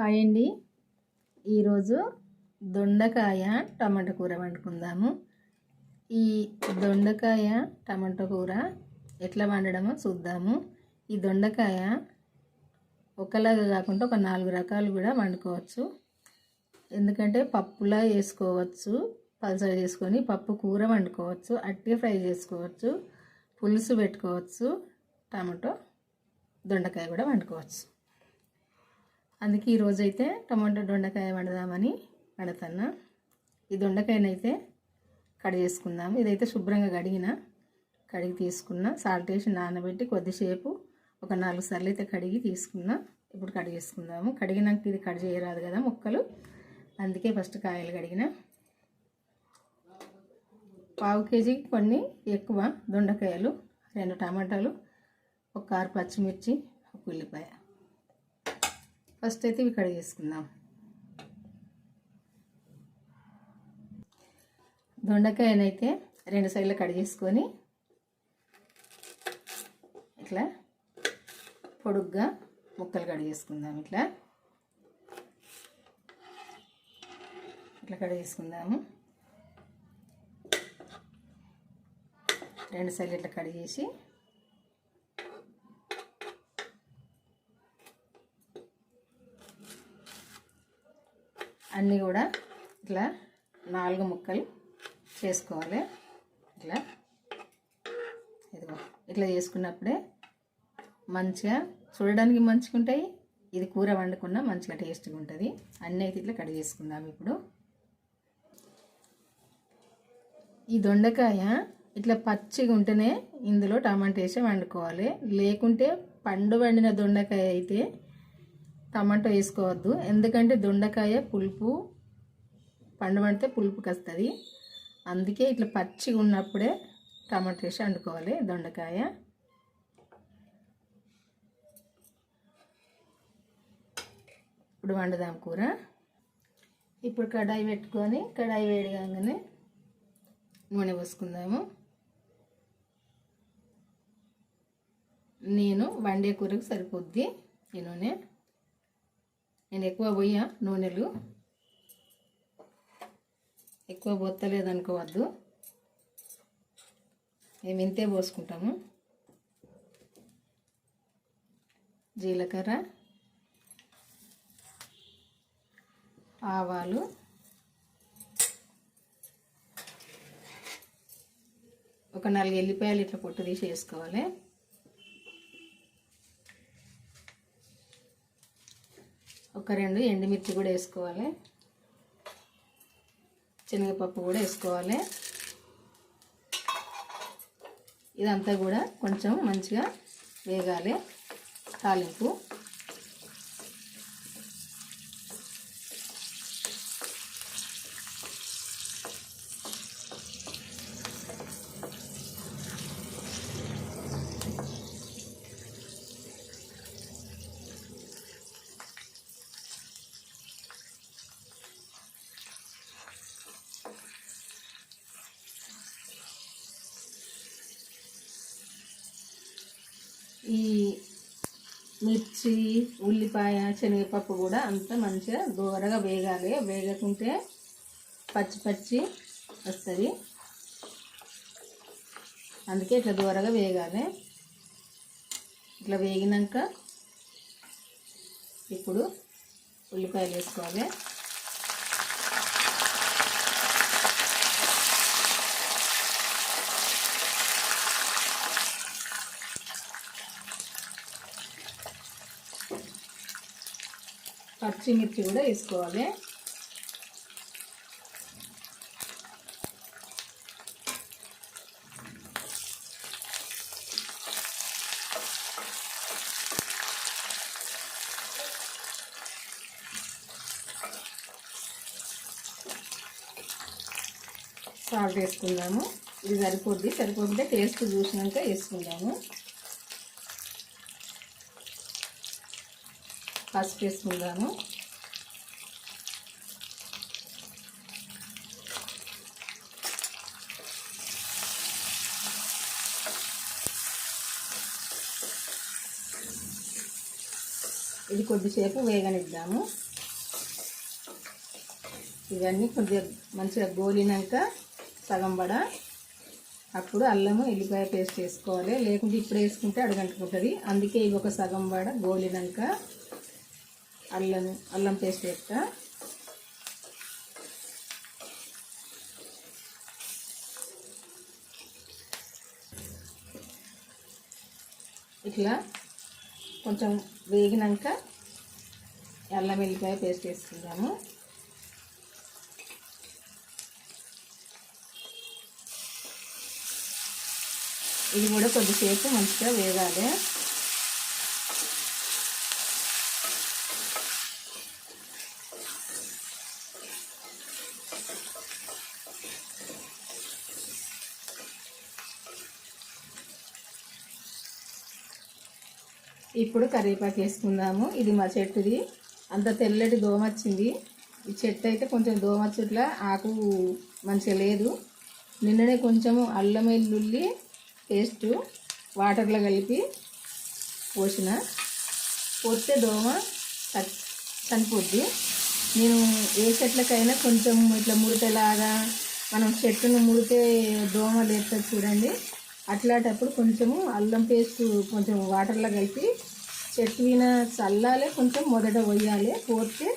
Hi అండి. ఈరోజు దొండకాయ టమాటా కూర వండుకుందాము. ఈ దొండకాయ టమాటా కూర ఎట్లా వండడమో చూద్దాము. ఈ దొండకాయ ఒకలాగా కాకుండా ఒక నాలుగు రకాలు కూడా వండుకోవచ్చు. ఎందుకంటే పప్పులా వేసుకోవచ్చు పల్సగా చేసుకొని పప్పు కూర వండుకోవచ్చు అట్టి ఫ్రై చేసుకోవచ్చు పులుసు పెట్టుకోవచ్చు టమాటో దొండకాయ కూడా వండుకోవచ్చు. అందుకే ఈరోజైతే టమాటో దొండకాయ వండుదామని వండుతున్నా ఈ దొండకాయనైతే కడి చేసుకుందాము ఇదైతే శుభ్రంగా కడిగిన కడిగి తీసుకున్న సాల్ట్ వేసి నానబెట్టి కొద్దిసేపు ఒక నాలుగు సార్లు అయితే కడిగి తీసుకున్నా ఇప్పుడు కడిగి చేసుకుందాము. కడిగినాక ఇది కడి చేయరాదు కదా ముక్కలు. అందుకే ఫస్ట్ కాయలు కడిగిన. పావు కేజీ కొన్ని ఎక్కువ దొండకాయలు రెండు టమాటాలు ఒక ఆరు పచ్చిమిర్చి ఒక ఉల్లిపాయ. ఫస్ట్ అయితే ఇవి కడిగేసుకుందాం దొండకాయనైతే రెండు సైడ్లు కడిగేసుకొని ఇట్లా పొడుగ్గా ముక్కలు కడిగేసుకుందాం ఇట్లా. ఇట్లా కడిగేసుకుందాము రెండు సైడ్లు ఇట్లా కడిగేసి అన్నీ కూడా ఇట్లా నాలుగు ముక్కలు చేసుకోవాలి. ఇట్లా ఇదిగో ఇట్లా చేసుకున్నప్పుడే మంచిగా చూడడానికి మంచిగా ఉంటాయి ఇది కూర వండుకున్నా మంచిగా టేస్ట్గా ఉంటుంది. అన్నీ అయితే ఇట్లా కడిగేసుకుందాం ఇప్పుడు. ఈ దొండకాయ ఇట్లా పచ్చిగా ఉంటేనే ఇందులో టమాటా వేసి వండుకోవాలి. లేకుంటే పండు వండిన దొండకాయ అయితే టమాటో వేసుకోవద్దు. ఎందుకంటే దొండకాయ పులుపు పండు పడితే పులుపుకి వస్తుంది. అందుకే ఇట్లా పచ్చిగా ఉన్నప్పుడే టమాటో వేసి వండుకోవాలి దొండకాయ. ఇప్పుడు వండుదాం కూర. ఇప్పుడు కడాయి పెట్టుకొని కడాయి వేడిగానే నూనె పోసుకుందాము. నేను వండే కూరకు సరిపోద్ది ఈ నూనె. నేను ఎక్కువ పోయా నూనెలు. ఎక్కువ పోతలేదనుకోవద్దు మేము ఇంతే పోసుకుంటాము. జీలకర్ర ఆవాలు ఒక నాలుగు ఎల్లిపాయలు ఇట్లా పొట్టు తీసి వేసుకోవాలి. ఒక రెండు ఎండుమిర్చి కూడా వేసుకోవాలి. శనగపప్పు కూడా వేసుకోవాలి. ఇదంతా కూడా కొంచెం మంచిగా వేగాలి. తాలింపు ఈ మిర్చి ఉల్లిపాయ శనగపప్పు కూడా అంతా మంచిగా దూరగా వేగాలి. వేగకుంటే పచ్చి పచ్చి వస్తుంది. అందుకే ఇట్లా దూరగా వేగాలి. ఇట్లా వేగినాక ఇప్పుడు ఉల్లిపాయలు వేసుకోవాలి. పచ్చిమిర్చి కూడా వేసుకోవాలి. సాల్ట్ వేసుకుందాము. ఇది సరిపోద్ది. సరిపోతుంటే టేస్ట్ చూసినాక వేసుకుందాము. పసుపు వేసుకుందాము. ఇది కొద్దిసేపు వేగనిద్దాము. ఇవన్నీ కొద్దిగా మంచిగా గోలినాక సగం పడ అప్పుడు అల్లము ఎల్లిపాయ పేస్ట్ వేసుకోవాలి. లేకుంటే ఇప్పుడు వేసుకుంటే అడగంటుకుంటుంది. అందుకే ఇవి ఒక సగం వడ గోలినాక అల్లం అల్లం పేస్ట్ వేస్తా. ఇట్లా కొంచెం వేగినాక అల్లం వెల్లిపాయ పేస్ట్ వేసుకుందాము. ఇది కూడా కొద్దిసేపు మంచిగా వేగాలి. ఇప్పుడు కరివేపాకు వేసుకుందాము. ఇది మా చెట్టుది. అంత తెల్లటి దోమ వచ్చింది ఈ చెట్టు అయితే కొంచెం దోమ వచ్చేట్లా ఆకు మంచిగా లేదు. నిన్ననే కొంచెము అల్లం వెల్లుల్లి పేస్ట్ వాటర్లో కలిపి పోసిన. పోస్తే దోమ చనిపోద్ది. నేను ఏ చెట్లకైనా కొంచెం ఇట్లా ముడితేలాగా మనం చెట్టును ముడితే దోమ లేస్తుంది చూడండి. అట్లాంటప్పుడు కొంచెము అల్లం పేస్ట్ కొంచెం వాటర్లో కలిపి చెట్టు మీద చల్లాలి కొంచెం మొదట పోయాలి. పోతే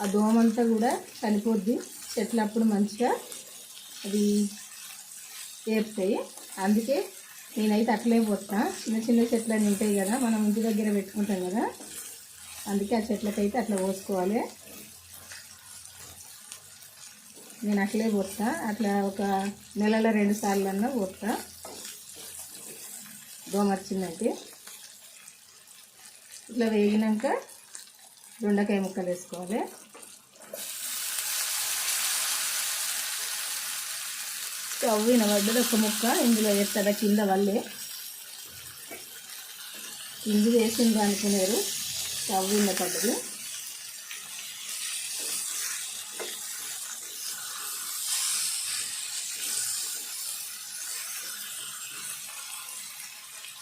ఆ దోమంతా కూడా చనిపోద్ది. చెట్లు అప్పుడు మంచిగా అది ఏపుతాయి అందుకే నేనైతే అట్లే పోతా. చిన్న చిన్న చెట్లు అని ఉంటాయి కదా మనం ఇంటి దగ్గర పెట్టుకుంటాం కదా అందుకే ఆ చెట్లకైతే అట్లా పోసుకోవాలి. నేను అట్లే పోతా. అట్లా ఒక నెలలో రెండు సార్లు అన్నా పోతా దోమచ్చిందంటే ఇట్లా వేగినాక దొండకాయ ముక్కలు వేసుకోవాలి. స్టవ్ వినబడ్డది ఒక ముక్క ఇందులో వేస్తారా కింద వల్లే కింది వేసింది అనుకునేరు స్టవ్ వినపడ్డది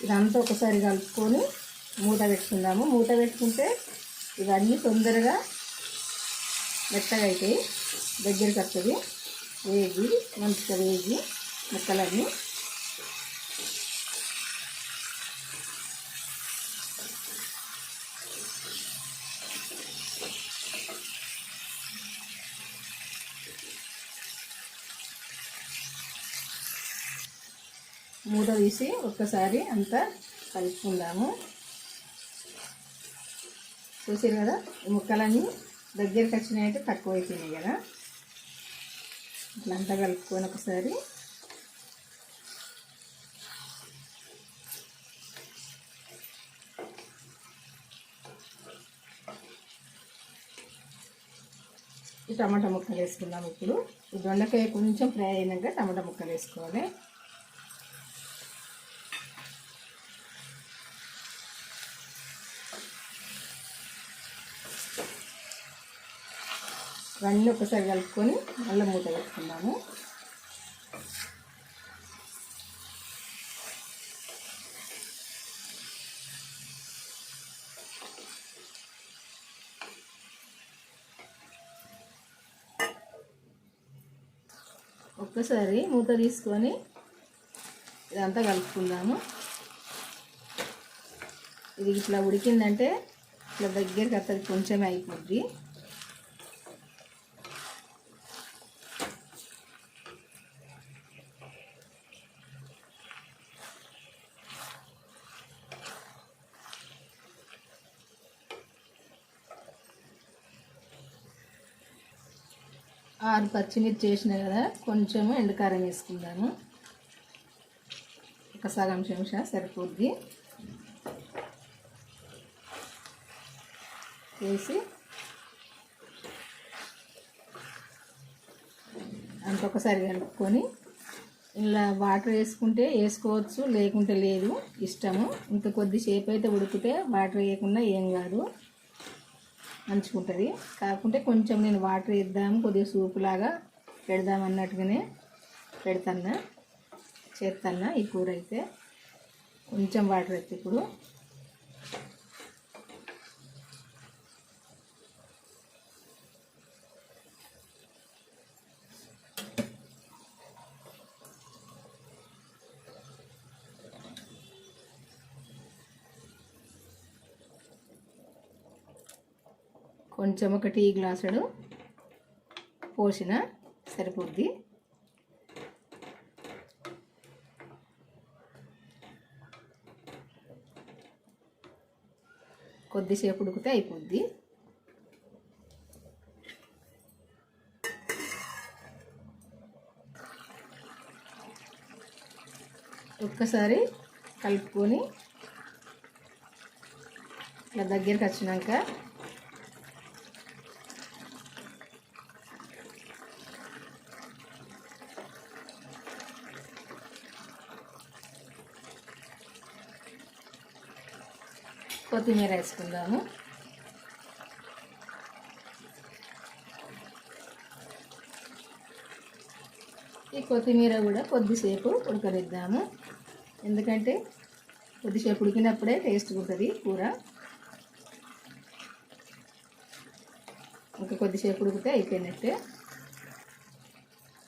ఇదంతా ఒకసారి కలుపుకొని మూత పెట్టుకుందాము. మూత పెట్టుకుంటే ఇవన్నీ తొందరగా మెత్తగా అవుతాయి దగ్గరికి వస్తుంది. వేగి మంచిగా వేగి ముక్కలన్నీ మూత తీసి ఒక్కసారి అంతా కలుపుకుందాము. చూసారు కదా? ముక్కలన్నీ దగ్గరికి వచ్చినాయంటే తక్కువ అయిపోయినాయి కదా? ఇట్లంతా కలుపుకొని ఒకసారి. ఈ టమాటా ముక్కలు వేసుకుందాం ఇప్పుడు. ఈ దొండకాయ కొంచెం ఫ్రై అయినాక టమాటా ముక్కలు వేసుకోవాలి. ఇవన్నీ ఒకసారి కలుపుకొని మళ్ళీ మూత పెట్టుకుందాము. ఒక్కసారి మూత తీసుకొని ఇదంతా కలుపుకుందాము. ఇది ఇట్లా ఉడికిందంటే ఇట్లా దగ్గరికి అత్తది కొంచెమే అయిపోద్ది. ఆరు పచ్చిమిర్చి వేసిన కదా కొంచెము ఎండుకారం వేసుకుందాము. ఒక సగం చెంచా సరిపోద్ది. వేసి అంతొకసారి కలుపుకొని ఇలా వాటర్ వేసుకుంటే వేసుకోవచ్చు లేకుంటే లేదు ఇష్టము. ఇంత కొద్దిసేపు అయితే ఉడికితే వాటర్ వేయకుండా ఏం కాదు. మంచిగుంటుంది. కాకుంటే కొంచెం నేను వాటర్ వేద్దాము కొద్దిగా సూప్ లాగా పెడదాం అన్నట్టుగానే పెడతాను చేస్తాను ఈ కూర అయితే కొంచెం వాటర్ అయితే ఇప్పుడు. కొంచెం ఒక టీ గ్లాసుడు పోసిన సరిపోద్ది. కొద్దిసేపు ఉడికితే అయిపోద్ది. ఒక్కసారి కలుపుకొని ఇట్లా దగ్గరికి వచ్చినాక కొత్తిమీర వేసుకుందాము. ఈ కొత్తిమీర కూడా కొద్దిసేపు ఉడకనిద్దాము. ఎందుకంటే కొద్దిసేపు ఉడికినప్పుడే టేస్ట్ ఉంటుంది కూర. ఇంకా కొద్దిసేపు ఉడికితే అయిపోయినట్టే.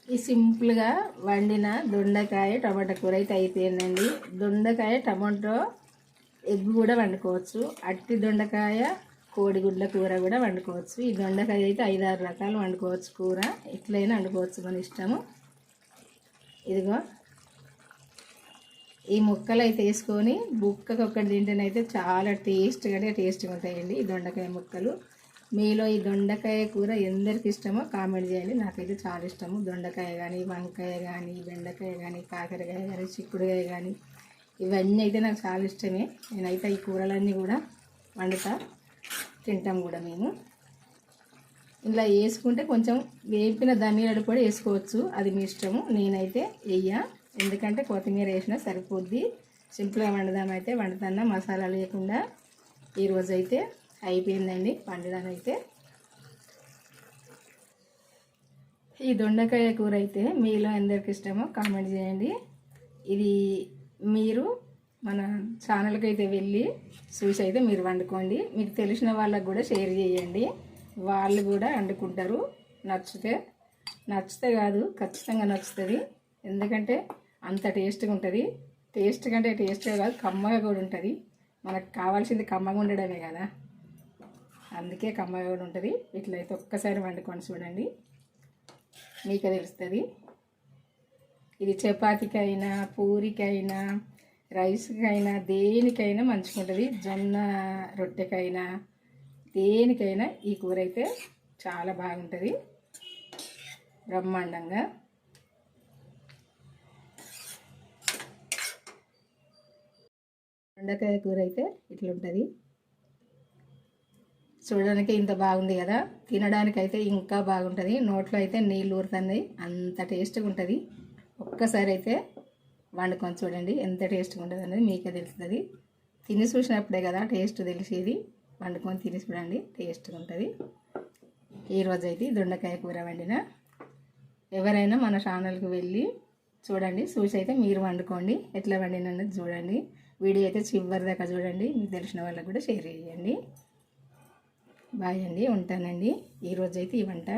ఈ సింపుల్గా వండిన దొండకాయ టమాటా కూర అయితే అయిపోయిందండి. దొండకాయ టమాటో ఎగ్ కూడా వండుకోవచ్చు. అట్టి దొండకాయ కోడిగుడ్ల కూర కూడా వండుకోవచ్చు. ఈ దొండకాయ అయితే ఐదారు రకాలు వండుకోవచ్చు కూర. ఎట్లయినా వండుకోవచ్చు మన ఇష్టము. ఇదిగో. ఈ ముక్కలు అయితే వేసుకొని బుక్కకు ఒక్కటి తింటేనైతే చాలా టేస్ట్గా టేస్ట్గా ఉంటాయండి ఈ దొండకాయ ముక్కలు. మీలో ఈ దొండకాయ కూర ఎందరికి ఇష్టమో కామెంట్ చేయండి. నాకైతే చాలా ఇష్టము. దొండకాయ కానీ వంకాయ కానీ బెండకాయ కానీ కాకరకాయ కానీ చిక్కుడుకాయ కానీ ఇవన్నీ అయితే నాకు చాలా ఇష్టమే. నేనైతే ఈ కూరలన్నీ కూడా వండుతా. తింటాం కూడా మేము. ఇలా వేసుకుంటే కొంచెం వేపిన ధనియాలు కూడా వేసుకోవచ్చు. అది మీ ఇష్టము. నేనైతే వెయ్య ఎందుకంటే కొత్తిమీర వేసినా సరిపోద్ది. సింపుల్గా వండదామైతే వండుతాన్న మసాలా లేకుండా ఈరోజు అయితే అయిపోయిందండి వండడం అయితే ఈ దొండకాయ కూర అయితే మీలో ఎందరికి ఇష్టమో కామెంట్ చేయండి. ఇది మీరు మన ఛానల్కి అయితే వెళ్ళి చూసి అయితే మీరు వండుకోండి. మీకు తెలిసిన వాళ్ళకు కూడా షేర్ చేయండి. వాళ్ళు కూడా వండుకుంటారు. నచ్చితే నచ్చితే కాదు ఖచ్చితంగా నచ్చుతుంది. ఎందుకంటే అంత టేస్ట్గా ఉంటుంది. టేస్ట్ కంటే టేస్ట్గా కాదు కమ్మగా కూడా ఉంటుంది. మనకు కావాల్సింది కమ్మగా ఉండడమే కదా. అందుకే కమ్మగా కూడా ఉంటుంది. ఇట్లయితే ఒక్కసారి వండుకొని చూడండి. మీకే తెలుస్తుంది. ఇది చపాతీకైనా పూరికైనా రైస్కైనా దేనికైనా మంచిగా ఉంటుంది జొన్న రొట్టెకైనా దేనికైనా ఈ కూర అయితే చాలా బాగుంటుంది. బ్రహ్మాండంగా. దొండకాయ కూర అయితే ఇట్లుంటుంది. చూడడానికి ఇంత బాగుంది కదా. తినడానికి అయితే ఇంకా బాగుంటుంది. నోట్లో అయితే నీళ్ళు ఊరుతుంది. అంత టేస్ట్గా ఉంటుంది ఒక్కసారి అయితే వండుకొని చూడండి ఎంత టేస్ట్గా ఉంటుంది అనేది మీకే తెలుస్తుంది. తిని చూసినప్పుడే కదా టేస్ట్ తెలిసేది. వండుకొని తిని చూడండి టేస్ట్గా ఉంటుంది. ఈరోజు అయితే దొండకాయ కూర వండిన. ఎవరైనా మన ఛానల్కి వెళ్ళి చూడండి చూసి అయితే మీరు వండుకోండి. ఎట్లా వండినది చూడండి. వీడియో అయితే చివరి దాకా చూడండి. మీకు తెలిసిన వాళ్ళకి కూడా షేర్ చేయండి. బాయ్ అండి ఉంటానండి. ఈరోజు అయితే ఈ వంట